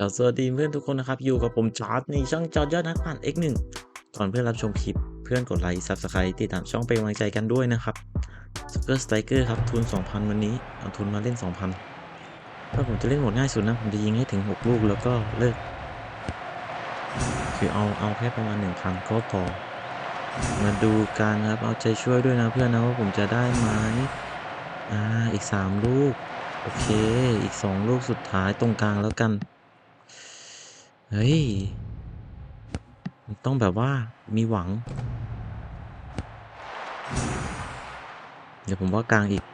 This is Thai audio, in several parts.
ก็สวัสดีเพื่อนทุกคนนะครับ อยู่กับผมจอร์ดในช่องจอร์ดยอดนักปั่น X1 ก่อนเพื่อนรับชมคลิป เพื่อนกดไลค์ซับสไครต์ติดตามช่องเป็นกำลังใจกันด้วยนะครับสเกอร์สไตรเกอร์ครับทุน 2,000 วันนี้ เอาทุนมาเล่น 2,000 ถ้าผมจะเล่นหมดง่ายสุดนะ ผมจะยิงให้ถึง 6 ลูกแล้วก็เลิก คือเอาเอาแค่ประมาณ 1,000 ก็พอ มาดูกันครับเอาใจช่วยด้วยนะเพื่อนนะว่าผมจะได้ไหมอ่าอีก 3 ลูก โอเค อีก 2 ลูกสุดท้ายตรงกลางแล้วกัน เฮ้ย ต้องแบบว่ามีหวัง เดี๋ยวผมว่ากลางอีก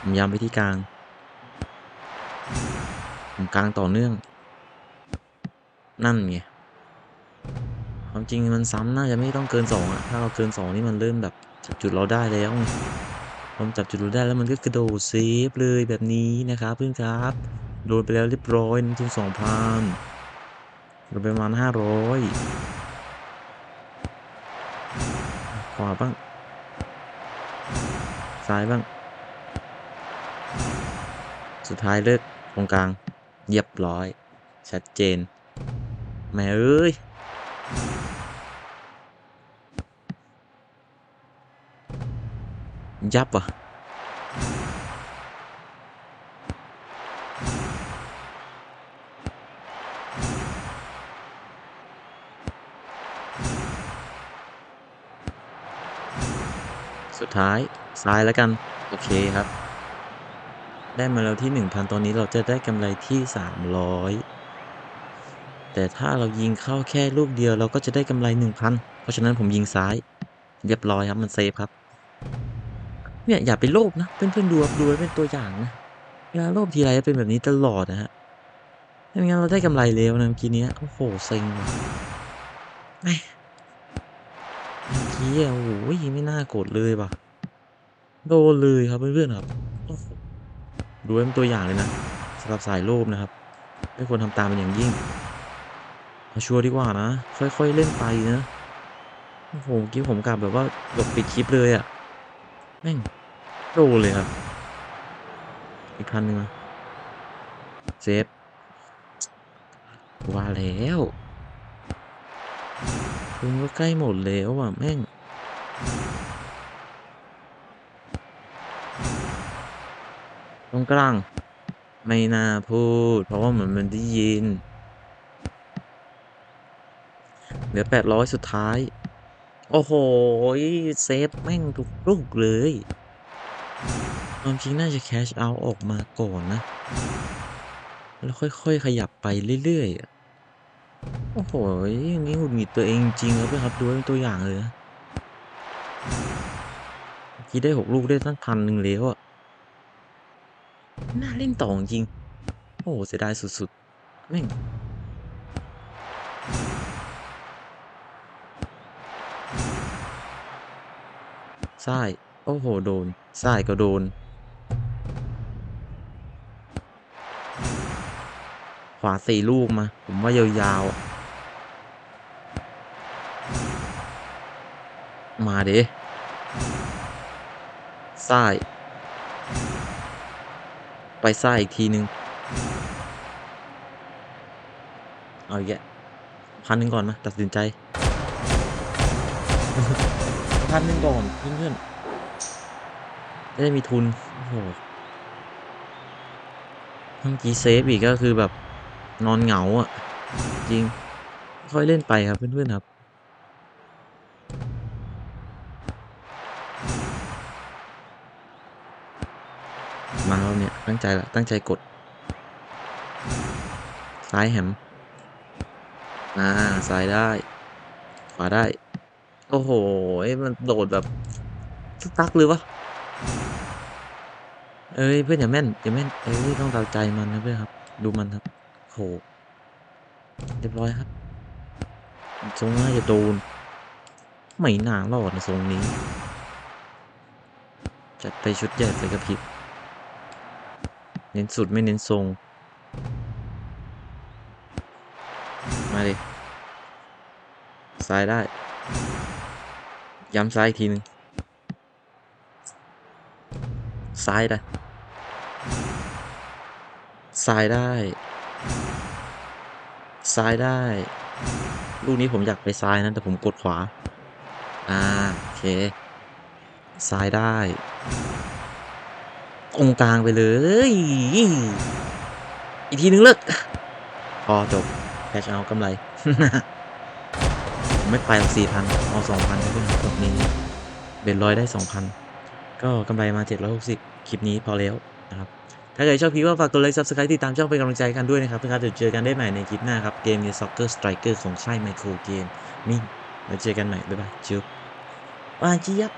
ผมย้ำไปที่กลาง ผมกลางต่อเนื่อง นั่นไง ความจริงมันซ้ำน่าจะไม่ต้องเกินสองอะถ้าเราเกินสองนี่มันเริ่มแบบจับจุดเราได้แล้วไงพอมันจับจุดเราได้แล้วมันก็กระโดดเซฟเลยแบบนี้นะครับเพื่อนครับ โดนไปแล้วเรียบร้อยทุนสองพันโดนไปประมาณห้าร้อยขวาบ้าง ซ้ายบ้าง สุดท้ายเลิกตรงกลางเรียบร้อย ชัดเจน แม่เอ้ยยับว่ะ สุดท้ายซ้ายแล้วกัน โอเคครับ ได้มาแล้วที่ 1,000 ตอนนี้เราจะได้กำไรที่ 300 แต่ถ้าเรายิงเข้าแค่ลูกเดียวเราก็จะได้กำไร 1,000 เพราะฉะนั้นผมยิงซ้าย เรียบร้อยครับมันเซฟครับ เนี่ยอย่าไปโลภนะเพื่อนๆดูครับดูไว้เป็นตัวอย่างนะเวลาโลภทีไรจะเป็นแบบนี้ตลอดนะฮะไม่งั้นเราได้กำไรเร็วนะเมื่อกี้เนี้ยโอ้โหเซ็งว่ะแม่ เมื่อกี้อะโอ้โหไม่น่ากดเลยว่ะโดนเลยครับเพื่อนๆครับดูไว้เป็นตัวอย่างเลยนะสำหรับสายโลภนะครับ ไม่ควรทำตามเป็นอย่างยิ่งเอาชัวร์ดีกว่านะ ค่อยๆเล่นไปนะโอ้โหเมื่อกี้ผมกลับแบบว่าหลบปิดคลิปเลยอะแม่งโดนเลยครับ อีกพันหนึ่งมาเซฟว่าแล้วคุณก็ใกล้หมดแล้วอะแม่ง ตรงกลาง ไม่น่าพูด เพราะว่าเหมือนมันได้ยิน เหลือแปดร้อยสุดท้าย โอ้โห เซฟแม่งทุกลูกเลยความจริงน่าจะแคชเอาออกมาก่อนนะ แล้วค่อยๆ ขยับไปเรื่อยๆ โอ้โหอย่างนี้หงุดหงิดตัวเองจริงครับเพื่อนครับดูไว้เป็นตัวอย่างเลยนะ เมื่อกี้ได้หกลูกได้ตั้งพันหนึ่งแล้วอะน่าเล่นต่อจริง โอ้โหเสียดายสุดๆแม่งซ้ายโอ้โห โดนซ้ายก็โดน ขวาสี่ลูกมา ผมว่ายาวๆ มาเด้ซ้าย ไปซ้ายอีกทีนึง เอาอีกแยะพันหนึ่งก่อนมาตัดสินใจ พันหนึ่งก่อนเพื่อนๆจะได้มีทุน โอ้โหเมื่อกี้เซฟอีกก็คือแบบนอนเหงาอะ จริง ค่อยเล่นไปครับเพื่อนๆครับ มาแล้วเนี่ย ตั้งใจละตั้งใจกด ซ้ายแหมอ่าซ้ายได้ ขวาได้ โอ้โห มันโดดแบบตึกตักเลยวะ เอ้ยเพื่อนอย่าแม่นอย่าแม่น เอ้ยต้องเดาใจมันนะเพื่อนครับ ดูมันครับโหเรียบร้อยครับทรงน่าจะโดน ไม่น่ารอดนะทรงนี้ จัดไปชุดใหญ่ใส่กระพริบ เน้นสุดไม่เน้นทรง มาดิซ้ายได้ ย้ำซ้ายอีกทีหนึ่งซ้ายได้ซ้ายได้ ซ้ายได้ ลูกนี้ผมอยากไปซ้ายนะ แต่ผมกดขวา อ่า โอเค ซ้ายได้ ตรงกลางไปเลยอีกทีนึงเลิกพอจบแคชเอากำไร ไม่ไปหรอกสี่พันเอาสองพันก็เป็นตรงนี้เบ็ดร้อยได้สองพันก็กำไรมาเจ็ดร้อยหกสิบคลิปนี้พอแล้วนะครับ ถ้าใครชอบคลิปก็ฝากกดไลค์ซับสไครต์ติดตามช่องเป็นกำลังใจกันด้วยนะครับนะครับเดี๋ยวเจอกันได้ใหม่ในคลิปหน้าครับ เกมนี้ Soccer Striker ของค่ายไมโครเกมมิ่งแล้วเจอกันใหม่บ๊ายบายจุ๊บวานเจี๊ยบ